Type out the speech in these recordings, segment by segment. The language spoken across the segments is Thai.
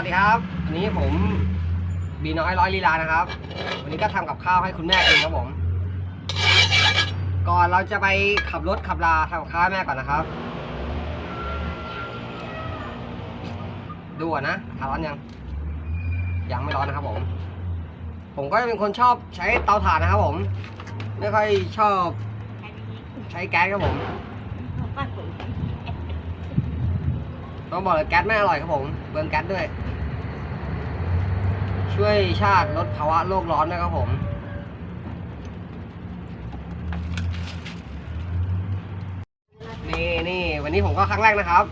วัสดีครับวันนี้ผมบีน้อยร้อยลีลานะครับ วันนี้ก็ทำกับข้าวให้คุณแม่กินครับผม ก่อนเราจะไปขับรถขับลาทำกับข้าวแม่ก่อนนะครับ ดูนะทาร้อนยัง ยังไม่ร้อนนะครับผม ผมก็จะเป็นคนชอบใช้เตาถ่านนะครับผม ไม่ค่อยชอบใช้แก๊สครับผมต้องบอกเลยแก๊สไม่อร่อยครับผมเบืองแก๊สด้วย ช่วยชาติลดภาวะโลกร้อนด้วยครับผม นี่นี่วันนี้ผมก็ครั้งแรกนะครับ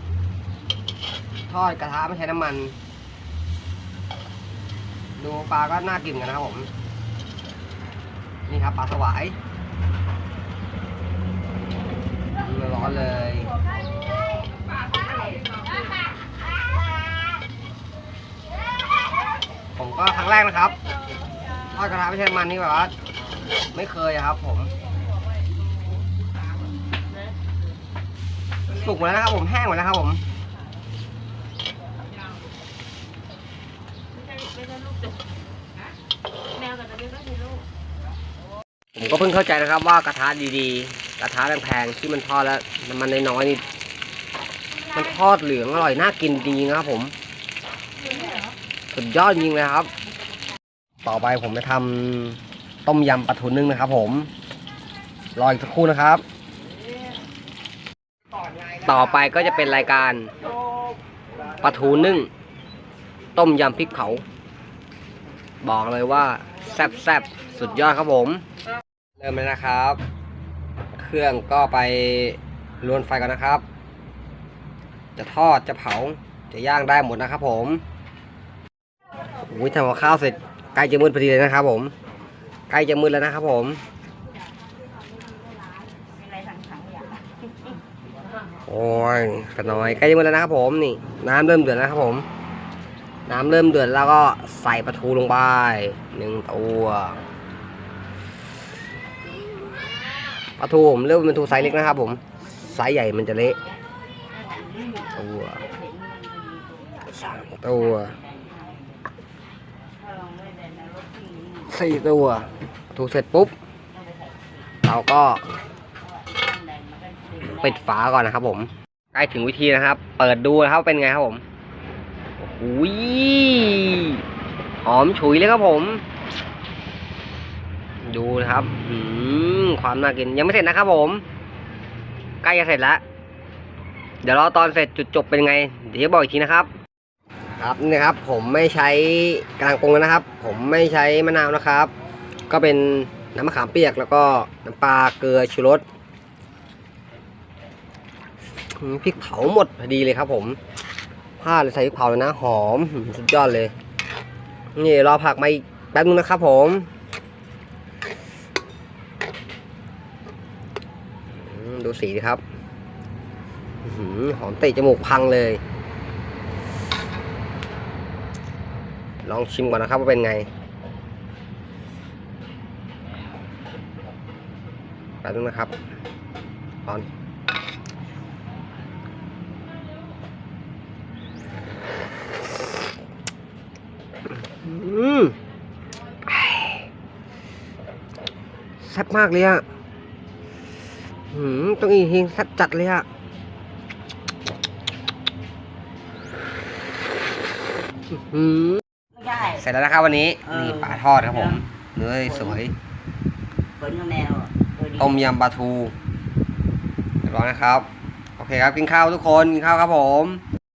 ทอดกระทะไม่ใช้น้ำมัน ดูปลาก็น่ากินกันนะครับผม นี่ครับปลาสวายร้อนเลย ผมก็ครั้ งแรกนะครับทอดกระทะไม่ใช่มันนี่แบบว่าไม่เคยครับ ผม สุกหมดแล้วนะครับ ผมแห้งหมดแล้วครับ ผมผมก็เพิ่งเข้าใจนะครับ ว่ากระทะดีๆ กระทะแพงๆที่มันทอดแล้วมันน้อยๆนี่มันทอดเหลืองอร่อยน่ากินจริงๆนะครับผมสุดยอดจริงเลยครับ ต่อไปผมจะทำต้มยำปลาทูนึ่งนะครับผม รออีกสักครู่นะครับ ต่อไปก็จะเป็นรายการปลาทูนึ่ง ต้มยำพริกเผา บอกเลยว่า แซ่บแซบๆสุดยอดครับผม เริ่มเลยนะครับ เครื่องก็ไปลวนไฟก่อนนะครับ จะทอดจะเผาจะย่างได้หมดนะครับผมอุ้ยทำกับข้าวเสร็จใก ล้จะมืดพอดีเลยนะครับผมใกล้จะมืดแล้วนะครับผมโอ้ยขน้อยใกล้จะมืดแล้วนะครับผมนี่ น้ำเริ่มเดือดแล้วครับผม น้ำเริ่มเดือดแล้วก็ใส่ปลาทูลงไปหนึ่งตัวปลาทูผมเลือกเป็นปลาทูไซส์เล็กนะครับ ผมไซส์ใหญ่มันจะเละตัวสามตัว สี่ตัว ถูกเสร็จปุ๊บ เราก็ปิดฝาก่อนนะครับ ผม ใกล้ถึงวิธีนะครับ เปิดดูนะครับว่าเป็นไงครับผมโอ้ยหอมฉุยเลยครับผม ดูนะครับอืมความน่ากินยังไม่เสร็จนะครับผม ใกล้จะเสร็จแล้ว เดี๋ยวรอตอนเสร็จจุดจบเป็นไง เดี๋ยวจะบอกอีกทีนะครับ ครับนี่นะครับ ผมไม่ใช้กลางปรุงนะครับ ผมไม่ใช้มะนาวนะครับ ก็เป็นน้ำมะขามเปียกแล้วก็น้ำปลาเกลือชูรสพริกเผาหมดพอดีเลยครับ ผมพลาดเลยใส่พริกเผาเลยนะหอมสุดยอดเลย นี่รอผักมาอีกแป๊บนึงนะครับผมดูสีครับหอมเตะจมูกพังเลย ลองชิมก่อนนะครับว่าเป็นไงแป๊บนึงนะครับร้อนอืมแซ่บมากเลยอะหืมต้องอีกทีแซ่บจัดเลยอะอืม เสร็จแล้วนะครับวันนี้เออ นี่ปลาทอดครับผม เนื้อสวยเปิดแมวเปิดดีต้มยำปลาทูเรียบร้อยนะครับ โอเคครับกินข้าวทุกคนกินข้าวครับผม